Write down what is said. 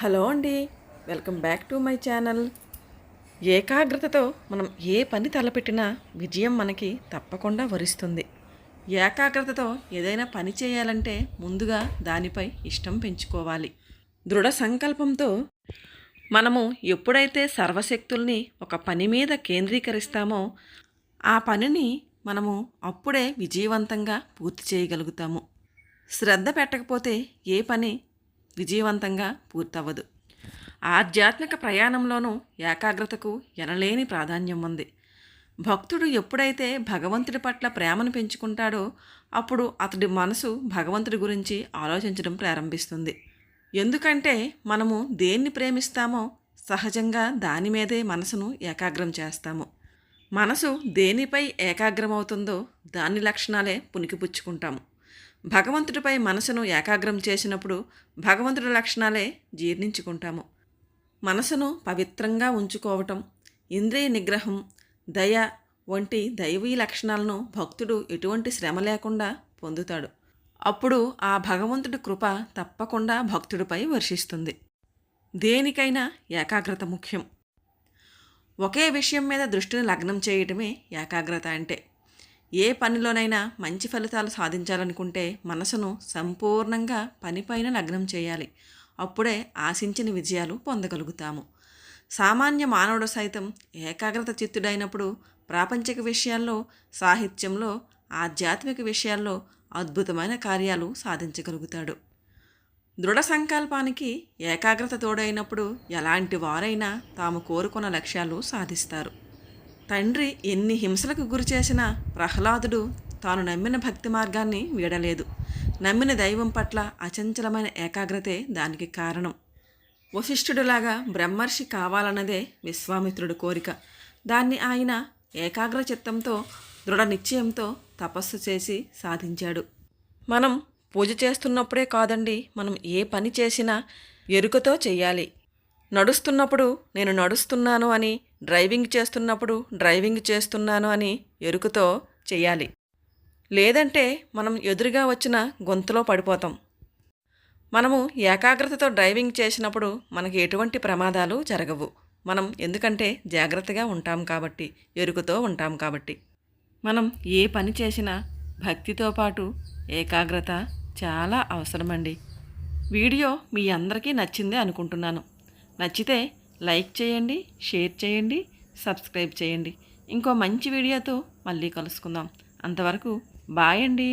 Hello అండి. Welcome back to my channel. ఏకాగ్రతతో మనం ఏ పని తలపెట్టినా విజయం మనకి తప్పకుండా వరిస్తుంది. ఏకాగ్రతతో ఏదైనా పని చేయాలంటే ముందుగా దానిపై ఇష్టం పెంచుకోవాలి. దృఢ సంకల్పంతో మనము ఎప్పుడైతే సర్వశక్తుల్ని ఒక పని మీద కేంద్రీకరిస్తామో ఆ పనిని మనము అప్పుడే విజయవంతంగా పూర్తి చేయగలుగుతాము. శ్రద్ధ పెట్టకపోతే ఏ పని విజయవంతంగా పూర్తవ్వదు. ఆధ్యాత్మిక ప్రయాణంలోనూ ఏకాగ్రతకు ఎనలేని ప్రాధాన్యం ఉంది. భక్తుడు ఎప్పుడైతే భగవంతుడి పట్ల ప్రేమను పెంచుకుంటాడో అప్పుడు అతడి మనసు భగవంతుడి గురించి ఆలోచించడం ప్రారంభిస్తుంది. ఎందుకంటే మనము దేన్ని ప్రేమిస్తామో సహజంగా దాని మీదే మనసును ఏకాగ్రం చేస్తాము. మనసు దేనిపై ఏకాగ్రమవుతుందో దాని లక్షణాలే పునికిపుచ్చుకుంటాము భగవంతుడిపై మనసును ఏకాగ్రం చేసినప్పుడు భగవంతుడి లక్షణాలే జీర్ణించుకుంటాము. మనసును పవిత్రంగా ఉంచుకోవటం ఇంద్రియ నిగ్రహం దయ వంటి దైవీ లక్షణాలను భక్తుడు ఎటువంటి శ్రమ లేకుండా పొందుతాడు. అప్పుడు ఆ భగవంతుడి కృప తప్పకుండా భక్తుడిపై వర్షిస్తుంది. దేనికైనా ఏకాగ్రత ముఖ్యం. ఒకే విషయం మీద దృష్టిని లగ్నం చేయటమే ఏకాగ్రత అంటే. ఏ పనిలోనైనా మంచి ఫలితాలు సాధించాలనుకుంటే మనసును సంపూర్ణంగా పనిపైన లగ్నం చేయాలి. అప్పుడే ఆశించిన విజయాలు పొందగలుగుతాము. సామాన్య మానవుడు సైతం ఏకాగ్రత చిత్తుడైనప్పుడు ప్రాపంచిక విషయాల్లో సాహిత్యంలో ఆధ్యాత్మిక విషయాల్లో అద్భుతమైన కార్యాలు సాధించగలుగుతాడు. దృఢ సంకల్పానికి ఏకాగ్రత తోడైనప్పుడు ఎలాంటి వారైనా తాము కోరుకున్న లక్ష్యాలు సాధిస్తారు. తండ్రి ఎన్ని హింసలకు గురి చేసినా ప్రహ్లాదుడు తాను నమ్మిన భక్తి మార్గాన్ని వీడలేదు. నమ్మిన దైవం పట్ల అచంచలమైన ఏకాగ్రతే దానికి కారణం. వశిష్ఠుడిలాగా బ్రహ్మర్షి కావాలన్నదే విశ్వామిత్రుడి కోరిక. దాన్ని ఆయన ఏకాగ్ర చిత్తంతో దృఢ నిశ్చయంతో తపస్సు చేసి సాధించాడు. మనం పూజ చేస్తున్నప్పుడే కాదండి మనం ఏ పని చేసినా ఎరుకతో చేయాలి నడుస్తున్నప్పుడు నేను నడుస్తున్నాను అని డ్రైవింగ్ చేస్తున్నప్పుడు డ్రైవింగ్ చేస్తున్నాను అని ఎరుకతో చెయ్యాలి. లేదంటే మనం ఎదురుగా వచ్చిన గొంతులో పడిపోతాం. మనము ఏకాగ్రతతో డ్రైవింగ్ చేసినప్పుడు మనకి ఎటువంటి ప్రమాదాలు జరగవు. మనం ఎందుకంటే జాగ్రత్తగా ఉంటాం కాబట్టి ఎరుకుతో ఉంటాం కాబట్టి. మనం ఏ పని చేసినా భక్తితో పాటు ఏకాగ్రత చాలా అవసరమండి. వీడియో మీ అందరికీ నచ్చిందే అనుకుంటున్నాను. నచ్చితే లైక్ చేయండి షేర్ చేయండి సబ్స్క్రైబ్ చేయండి. ఇంకో మంచి వీడియోతో మళ్ళీ కలుసుకుందాం. అంతవరకు బాయ్ అండి.